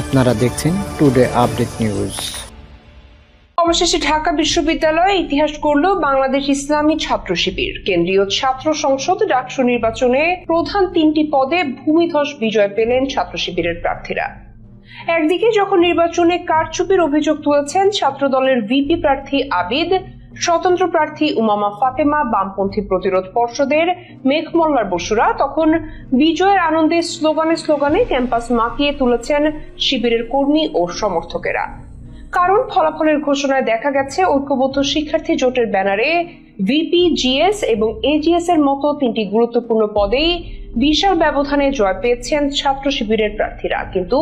আপনারা দেখছেন today update news অবশেষে ঢাকা বিশ্ববিদ্যালয়ে ইতিহাস করল বাংলাদেশ ইসলামী ছাত্র শিবির। কেন্দ্রীয় ছাত্র সংসদ ডাকসু নির্বাচনে প্রধান তিনটি পদে ভূমিধস বিজয় পেলেন ছাত্র শিবিরের প্রার্থীরা। একদিকে যখন নির্বাচনে কারচুপির অভিযোগ তুলেছেন ছাত্রদলের ভিপি প্রার্থী আবিদ স্বতন্ত্র প্রার্থী উমামা ফাতেমা বামপন্থী প্রতিরোধ পর্ষদের মেঘমল্লার বসুরা তখন বিজয়ের আনন্দে স্লোগানে স্লোগানে ক্যাম্পাস মাতিয়ে তুলেছেন শিবিরের কর্মী ও সমর্থকেরা। কারণ ফলাফলের ঘোষণায় দেখা গেছে, ঐক্যবদ্ধ শিক্ষার্থী জোটের ব্যানারে ভিপি জিএস এবং এজিএস এর মতো তিনটি গুরুত্বপূর্ণ পদেই বিশাল ব্যবধানে জয় পেয়েছেন ছাত্র শিবিরের প্রার্থীরা। কিন্তু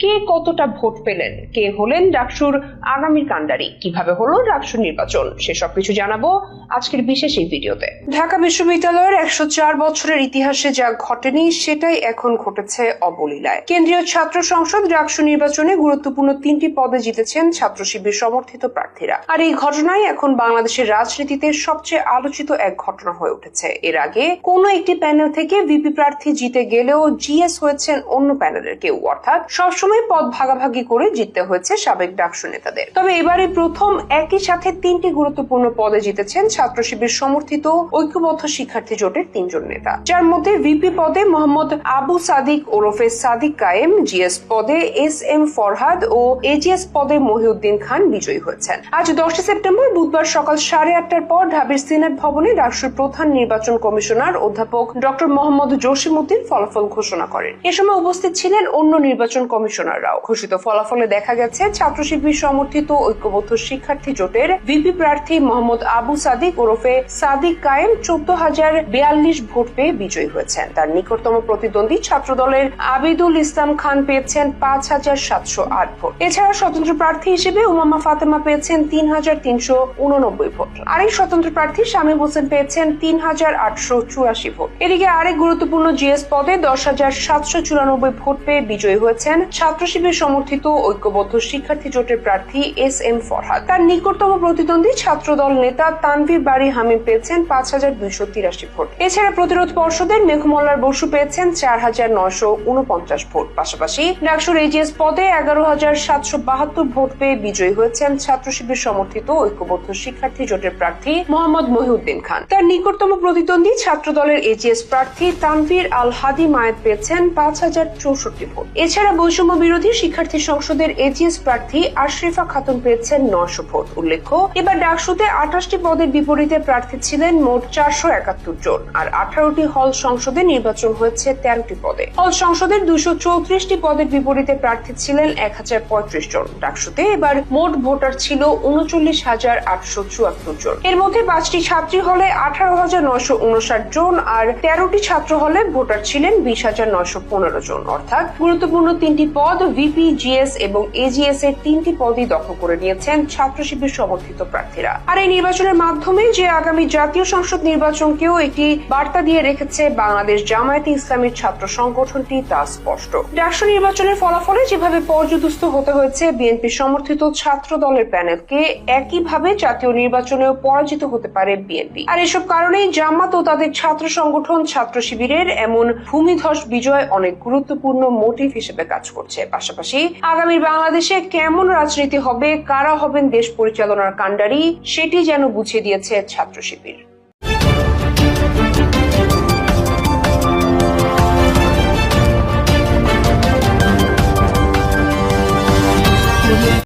কে কতটা ভোট পেলেন? কে হলেন ডাকসুর আগামী কাণ্ডারি? কীভাবে হলো ডাকসুর নির্বাচন? সেসব কিছু জানাব আজকের বিশেষ এই ভিডিওতে। ঢাকা বিশ্ববিদ্যালয়ের একশো চার বছরের ইতিহাসে যা ঘটেনি, সেটাই এখন ঘটেছে অবলীলায়। কেন্দ্রীয় ছাত্র সংসদ ডাকসু নির্বাচনে গুরুত্বপূর্ণ তিনটি পদে জিতেছেন ছাত্র শিবির সমর্থিত প্রার্থীরা। আর এই ঘটনাই এখন বাংলাদেশের রাজনীতিতে সবচেয়ে আলোচিত এক ঘটনা হয়ে উঠেছে। এর আগে কোনো একটি প্যানেল থেকে ভিপি প্রার্থী জিতে গেলেও জিএস হয়েছেন অন্য প্যানেলের কেউ। অর্থাৎ সবসময় পদ ভাগাভাগি করে জিততে হয়েছে সাবেক ডাকসু নেতাদের। তবে এবারে প্রথম একই সাথে তিনটি গুরুত্বপূর্ণ পদে জিতেছেন ছাত্র শিবির সমর্থিত ঐক্যবদ্ধ শিক্ষার্থী জোটের তিনজন নেতা। যার মধ্যে ভিপি পদে মোহাম্মদ আবু সাদিক ওরফে সাদিক কায়েম, জিএস পদে এস এম ফরহাদ ও এজিএস পদে মহিউদ্দিন খান বিজয়ী হয়েছেন। আজ দশই সেপ্টেম্বর বুধবার সকাল সাড়ে আটটার পর ঢাবির সিনেট ভবনে ডাকসুর প্রধান নির্বাচন কমিশনার অধ্যাপক ডক্টর মোহাম্মদ জসিমউদ্দিন ফলাফল ঘোষণা করেন। এ সময় উপস্থিত ছিলেন অন্য নির্বাচন কমিশনাররাও ঘোষিত ফলাফলে দেখা গেছে ছাত্র শিবির সমর্থিত ঐক্যবদ্ধ শিক্ষার্থী জোটের ভিপি প্রার্থী মোহাম্মদ আবু সাদিক ওরফে সাদিক কায়েম চোদ্দ হাজার বিয়াল্লিশ ভোট পেয়ে বিজয়ী হয়েছেন। তার নিকটতম প্রতিদ্বন্দ্বী ছাত্রদলের আবিদুল ইসলাম খান পেয়েছেন পাঁচ হাজার সাতশো আট ভোট। এছাড়া স্বতন্ত্র প্রার্থী হিসেবে উমামা ফাতেমা পেয়েছেন তিন হাজার তিনশো উননব্বই ভোট। আরেক স্বতন্ত্র প্রার্থী শামীম হোসেন পেয়েছেন তিন হাজার আটশো চুরাশি ভোট। এদিকে আরেক গুরুত্বপূর্ণ জিএস পদে দশ হাজার সাতশো চুরানব্বই ভোট পেয়ে বিজয়ী হয়েছেন ছাত্র শিবির সমর্থিত ঐক্যবদ্ধ শিক্ষার্থী জোটের প্রার্থী এস এম ফরহাদ। তার নিকটতম প্রতিদ্বন্দ্বী ছাত্রদল নেতা তানভীর বাড়ি হামিম পেয়েছেন পাঁচ হাজার দুইশো তিরাশি ভোট। এছাড়া প্রতিরোধ পর্ষদের মেঘমল্লার বসু পেয়েছেন চার হাজার নয়শো উনপঞ্চাশ ভোট। পাশাপাশি ডাকসুর এজিএস পদে এগারো হাজার সাতশো বাহাত্তর ভোট পেয়ে বিজয়ী হয়েছেন ছাত্র শিবির সমর্থিত ঐক্যবদ্ধ শিক্ষার্থী জোটের প্রার্থী মোহাম্মদ মহিউদ্দিন খান। তার নিকটতম প্রতিদ্বন্দ্বী ছাত্রদলের এজিএস প্রার্থী তানভীর আল হাদি মায়ের পেয়েছেন পাঁচ হাজার চৌষট্টি ভোট। এছাড়া বৈষম্য বিরোধী শিক্ষার্থী সংসদের এজিএস প্রার্থী আশরিফা খাতুন পেয়েছেন নশো ভোট, উল্লেখ্য। এবার ডাকসুতে আঠাশটি পদের বিপরীতে প্রার্থী ছিলেন মোট চারশো একাত্তর জন, আর আঠারোটি হল সংসদে নির্বাচন হয়েছে তেরোটি পদে। হল সংসদের দুশো চৌত্রিশটি পদের বিপরীতে প্রার্থী ছিলেন এক হাজার পঁয়ত্রিশ জন। ডাকসুতে এবার মোট ভোটার ছিল উনচল্লিশ হাজার আটশো চুয়াত্তর জন। এর মধ্যে পাঁচটি ছাত্রী হলে আঠারো হাজার নয়শো উনষাট জন, আর তেরোটি ছাত্র হলে ভোটার ছিলেন বিশ হাজার নয়শো পনেরো জন। অর্থাৎ গুরুত্বপূর্ণ তিনটি পদ ভিপি জিএস এবং এজিএস এর তিনটি পদই দখল করে নিয়েছেন ছাত্র শিবির সমর্থিত প্রার্থীরা। আর এই নির্বাচনের মাধ্যমে যে আগামী জাতীয় সংসদ নির্বাচনকেও একটি বার্তা দিয়ে রেখেছে বাংলাদেশ জামায়াতে ইসলামের ছাত্র সংগঠনটি তা স্পষ্ট। ডাকসু নির্বাচনের ফলাফলে যেভাবে পর্যদস্ত হতে হয়েছে, বিএনপি সমর্থিত ছাত্র দলের প্যানেলকে একইভাবে জাতীয় নির্বাচনেও পরাজিত হতে পারে বিএনপি। আর এসব কারণেই জামাত ও তাদের ছাত্র সংগঠন ছাত্র শিবিরের এমন ভূমিধস বিজয় অনেক গুরুত্বপূর্ণ মোটিভ হিসেবে কাজ করছে। পাশাপাশি আগামী বাংলাদেশে কেমন রাজনীতি হবে, কারা হবেন দেশ পরিচালনার কাণ্ডারি, সেটি যেন বুঝিয়ে দিয়েছে ছাত্র শিবির